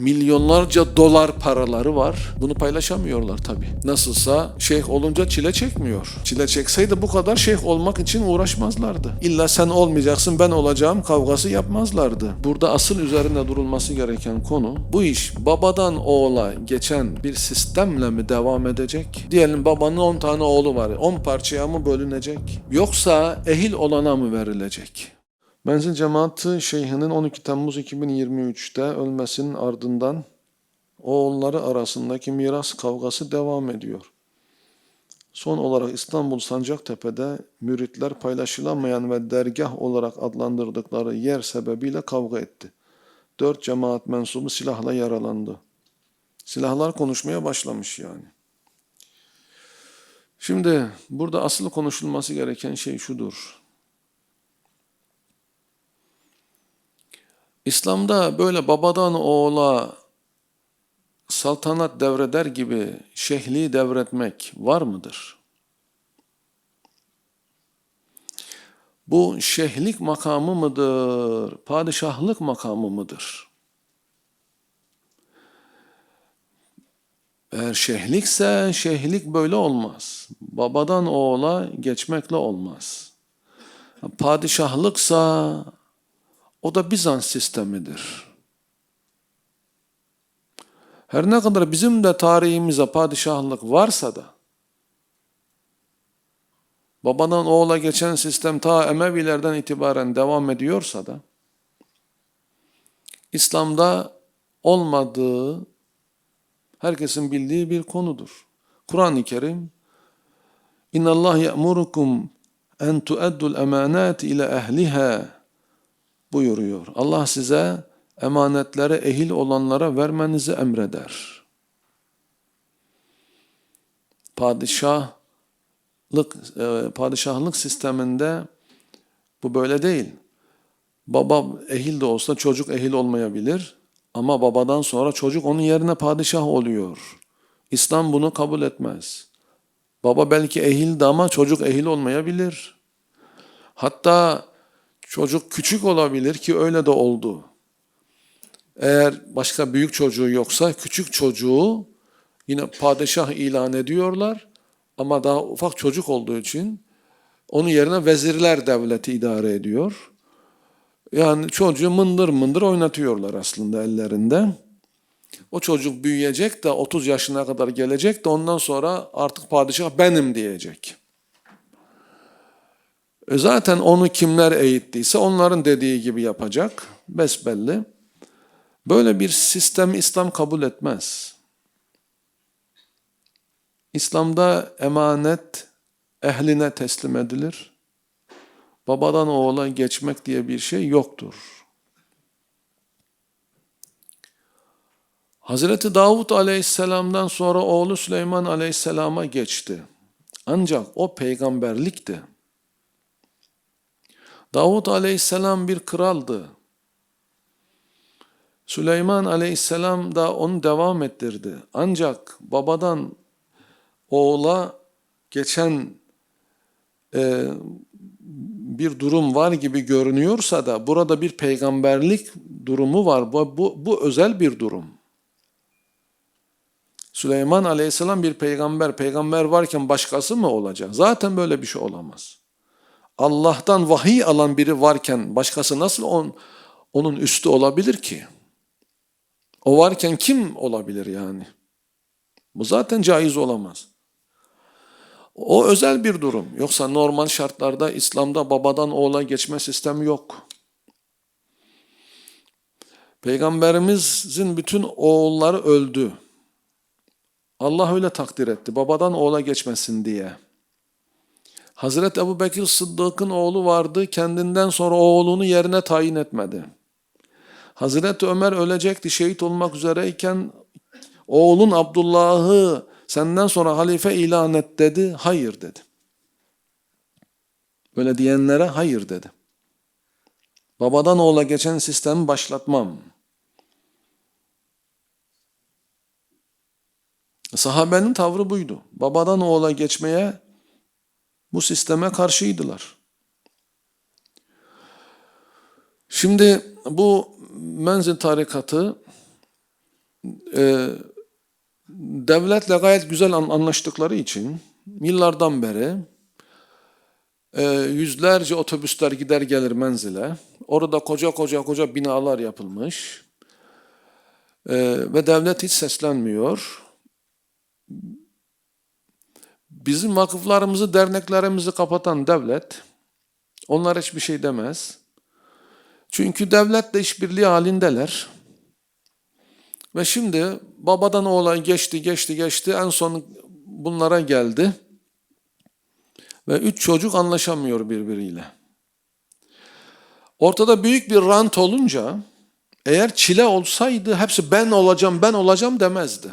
Milyonlarca dolar paraları var. Bunu paylaşamıyorlar tabii. Nasılsa şeyh olunca çile çekmiyor. Çile çekseydi bu kadar şeyh olmak için uğraşmazlardı. İlla sen olmayacaksın ben olacağım kavgası yapmazlardı. Burada asıl üzerinde durulması gereken konu bu iş babadan oğula geçen bir sistemle mi devam edecek? Diyelim babanın 10 tane oğlu var. 10 parçaya mı bölünecek? Yoksa ehil olana mı verilecek? Menzil cemaati şeyhinin 12 Temmuz 2023'te ölmesinin ardından oğulları arasındaki miras kavgası devam ediyor. Son olarak İstanbul Sancaktepe'de müritler paylaşılamayan ve dergah olarak adlandırdıkları yer sebebiyle kavga etti. Dört cemaat mensubu silahla yaralandı. Silahlar konuşmaya başlamış yani. Şimdi burada asıl konuşulması gereken şey şudur. İslam'da böyle babadan oğula saltanat devreder gibi şehli devretmek var mıdır? Bu şehlik makamı mıdır? Padişahlık makamı mıdır? Eğer şehlikse şehlik böyle olmaz. Babadan oğula geçmekle olmaz. Padişahlıksa o da Bizans sistemidir. Her ne kadar bizim de tarihimize padişahlık varsa da babadan oğula geçen sistem ta Emevilerden itibaren devam ediyorsa da İslam'da olmadığı herkesin bildiği bir konudur. Kur'an-ı Kerim İnna Allah ya'murukum en tu'addul emanat ila ehliha buyuruyor. Allah size emanetleri ehil olanlara vermenizi emreder. Padişahlık e, padişahlık sisteminde bu böyle değil. Baba ehil de olsa çocuk ehil olmayabilir ama babadan sonra çocuk onun yerine padişah oluyor. İslam bunu kabul etmez. Baba belki ehildi ama çocuk ehil olmayabilir. Hatta Çocuk küçük olabilir ki öyle de oldu. Eğer başka büyük çocuğu yoksa küçük çocuğu yine padişah ilan ediyorlar ama daha ufak çocuk olduğu için onun yerine vezirler devleti idare ediyor. Yani çocuğu mındır mındır oynatıyorlar aslında ellerinde. O çocuk büyüyecek de 30 yaşına kadar gelecek de ondan sonra artık padişah benim diyecek. E zaten onu kimler eğittiyse onların dediği gibi yapacak. Besbelli. Böyle bir sistem İslam kabul etmez. İslam'da emanet ehline teslim edilir. Babadan oğula geçmek diye bir şey yoktur. Hazreti Davut aleyhisselamdan sonra oğlu Süleyman aleyhisselama geçti. Ancak o peygamberlikti. Davut aleyhisselam bir kraldı. Süleyman aleyhisselam da onu devam ettirdi. Ancak babadan oğula geçen e, bir durum var gibi görünüyorsa da burada bir peygamberlik durumu var. Bu, bu, bu özel bir durum. Süleyman aleyhisselam bir peygamber. Peygamber varken başkası mı olacak? Zaten böyle bir şey olamaz. Allah'tan vahiy alan biri varken başkası nasıl on, onun üstü olabilir ki? O varken kim olabilir yani? Bu zaten caiz olamaz. O özel bir durum. Yoksa normal şartlarda İslam'da babadan oğula geçme sistemi yok. Peygamberimizin bütün oğulları öldü. Allah öyle takdir etti. Babadan oğula geçmesin diye. Hazreti Ebu Bekir Sıddık'ın oğlu vardı, kendinden sonra oğlunu yerine tayin etmedi. Hazreti Ömer ölecekti, şehit olmak üzereyken oğlun Abdullah'ı senden sonra halife ilan et dedi, hayır dedi. Böyle diyenlere hayır dedi. Babadan oğula geçen sistemi başlatmam. Sahabenin tavrı buydu. Babadan oğula geçmeye bu sisteme karşıydılar. Şimdi bu menzil tarikatı e, devletle gayet güzel an- anlaştıkları için yıllardan beri e, yüzlerce otobüsler gider gelir menzile. Orada koca koca koca binalar yapılmış. E, ve devlet hiç seslenmiyor. Bizim vakıflarımızı, derneklerimizi kapatan devlet, onlar hiçbir şey demez. Çünkü devletle işbirliği halindeler. Ve şimdi babadan oğlan geçti, geçti, geçti. En son bunlara geldi. Ve üç çocuk anlaşamıyor birbiriyle. Ortada büyük bir rant olunca eğer çile olsaydı hepsi ben olacağım, ben olacağım demezdi.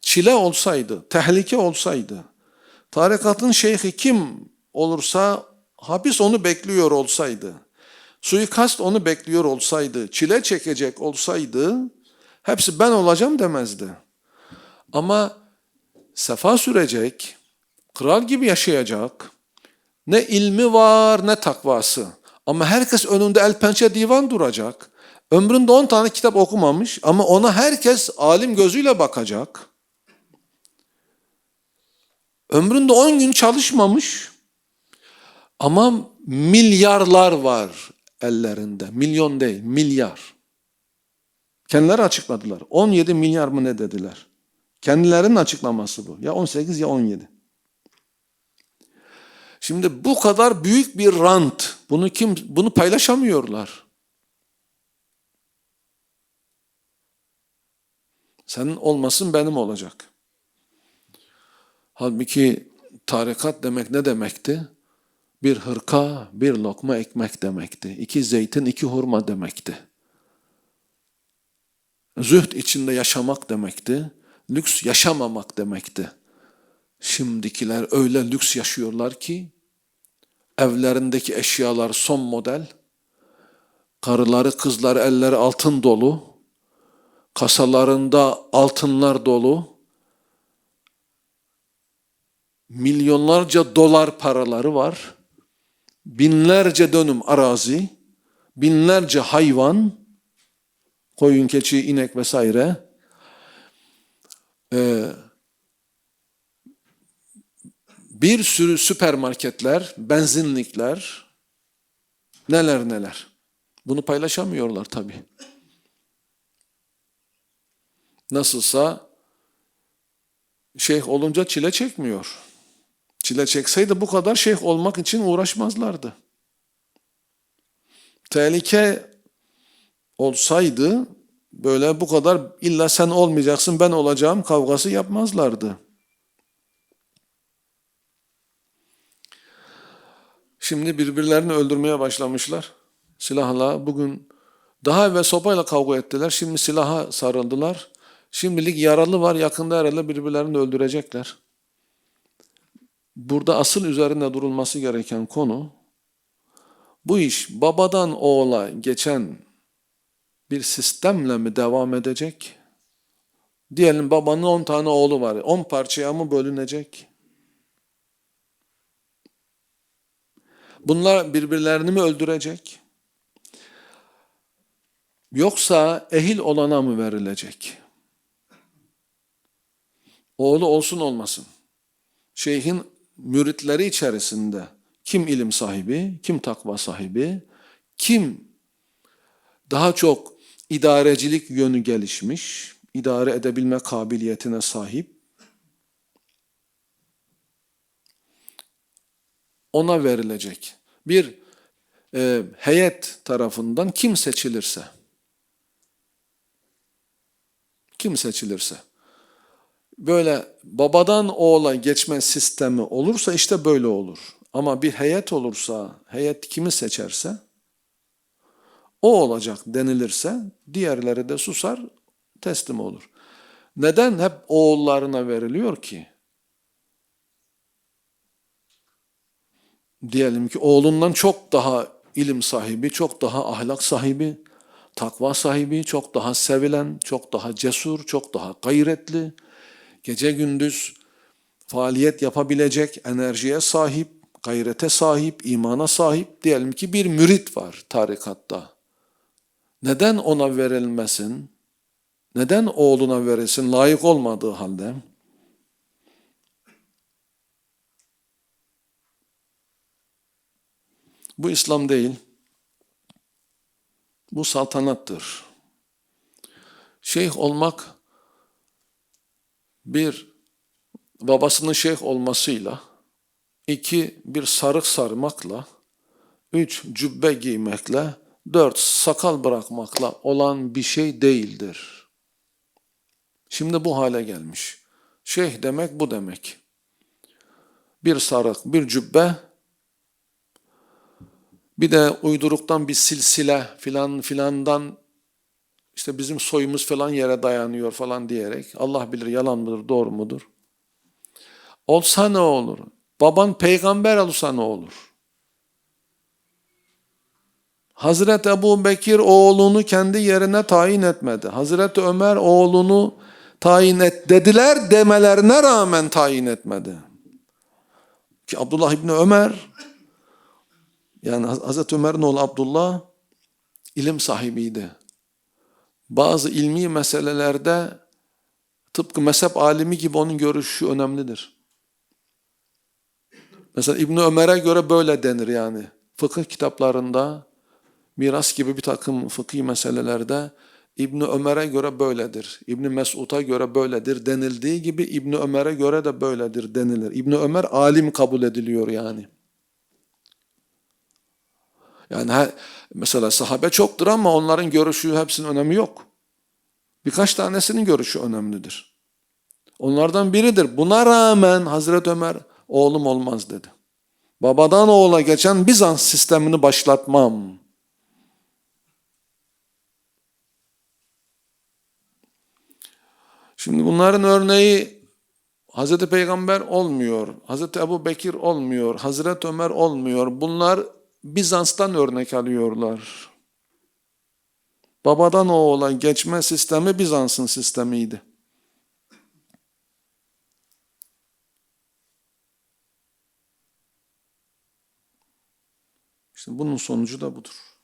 Çile olsaydı, tehlike olsaydı, tarikatın şeyhi kim olursa hapis onu bekliyor olsaydı, suikast onu bekliyor olsaydı, çile çekecek olsaydı hepsi ben olacağım demezdi. Ama sefa sürecek, kral gibi yaşayacak, ne ilmi var ne takvası. Ama herkes önünde el pençe divan duracak. Ömründe 10 tane kitap okumamış ama ona herkes alim gözüyle bakacak. Ömründe 10 gün çalışmamış ama milyarlar var ellerinde. Milyon değil, milyar. Kendileri açıkladılar. 17 milyar mı ne dediler? Kendilerinin açıklaması bu. Ya 18 ya 17. Şimdi bu kadar büyük bir rant. Bunu kim bunu paylaşamıyorlar. Senin olmasın benim olacak. Halbuki tarikat demek ne demekti? Bir hırka, bir lokma ekmek demekti. İki zeytin, iki hurma demekti. Zühd içinde yaşamak demekti. Lüks yaşamamak demekti. Şimdikiler öyle lüks yaşıyorlar ki evlerindeki eşyalar son model. Karıları, kızları, elleri altın dolu. Kasalarında altınlar dolu. Milyonlarca dolar paraları var. Binlerce dönüm arazi, binlerce hayvan, koyun, keçi, inek vesaire. Ee, bir sürü süpermarketler, benzinlikler, neler neler. Bunu paylaşamıyorlar tabii. Nasılsa şeyh olunca çile çekmiyor. Çile çekseydi bu kadar şeyh olmak için uğraşmazlardı. Tehlike olsaydı böyle bu kadar illa sen olmayacaksın ben olacağım kavgası yapmazlardı. Şimdi birbirlerini öldürmeye başlamışlar. Silahla bugün daha evvel sopayla kavga ettiler. Şimdi silaha sarıldılar. Şimdilik yaralı var. Yakında herhalde birbirlerini öldürecekler. Burada asıl üzerinde durulması gereken konu bu iş babadan oğula geçen bir sistemle mi devam edecek? Diyelim babanın 10 tane oğlu var. 10 parçaya mı bölünecek? Bunlar birbirlerini mi öldürecek? Yoksa ehil olana mı verilecek? Oğlu olsun olmasın. Şeyhin müritleri içerisinde kim ilim sahibi, kim takva sahibi, kim daha çok idarecilik yönü gelişmiş, idare edebilme kabiliyetine sahip, ona verilecek. Bir e, heyet tarafından kim seçilirse, kim seçilirse, böyle babadan oğula geçme sistemi olursa işte böyle olur. Ama bir heyet olursa, heyet kimi seçerse, o olacak denilirse diğerleri de susar, teslim olur. Neden hep oğullarına veriliyor ki? Diyelim ki oğlundan çok daha ilim sahibi, çok daha ahlak sahibi, takva sahibi, çok daha sevilen, çok daha cesur, çok daha gayretli, gece gündüz faaliyet yapabilecek enerjiye sahip, gayrete sahip, imana sahip diyelim ki bir mürit var tarikatta. Neden ona verilmesin? neden oğluna verilsin layık olmadığı halde? Bu İslam değil. Bu saltanattır. Şeyh olmak bir babasının şeyh olmasıyla, iki bir sarık sarmakla, üç cübbe giymekle, dört sakal bırakmakla olan bir şey değildir. Şimdi bu hale gelmiş. Şeyh demek bu demek. Bir sarık, bir cübbe, bir de uyduruktan bir silsile filan filandan işte bizim soyumuz falan yere dayanıyor falan diyerek Allah bilir yalan mıdır doğru mudur? Olsa ne olur? Baban peygamber olsa ne olur? Hazreti Ebu Bekir oğlunu kendi yerine tayin etmedi. Hazreti Ömer oğlunu tayin et dediler demelerine rağmen tayin etmedi. Ki Abdullah İbni Ömer yani Hazreti Ömer'in oğlu Abdullah ilim sahibiydi. Bazı ilmi meselelerde tıpkı mezhep alimi gibi onun görüşü önemlidir. Mesela İbni Ömer'e göre böyle denir yani. Fıkıh kitaplarında, miras gibi bir takım fıkhi meselelerde İbni Ömer'e göre böyledir. İbni Mesud'a göre böyledir denildiği gibi İbni Ömer'e göre de böyledir denilir. İbni Ömer alim kabul ediliyor yani. Yani her, mesela sahabe çoktur ama onların görüşü hepsinin önemi yok. Birkaç tanesinin görüşü önemlidir. Onlardan biridir. Buna rağmen Hazreti Ömer oğlum olmaz dedi. Babadan oğula geçen Bizans sistemini başlatmam. Şimdi bunların örneği Hazreti Peygamber olmuyor, Hazreti Ebu Bekir olmuyor, Hazreti Ömer olmuyor. Bunlar Bizans'tan örnek alıyorlar. Babadan oğula geçme sistemi Bizans'ın sistemiydi. İşte bunun sonucu da budur.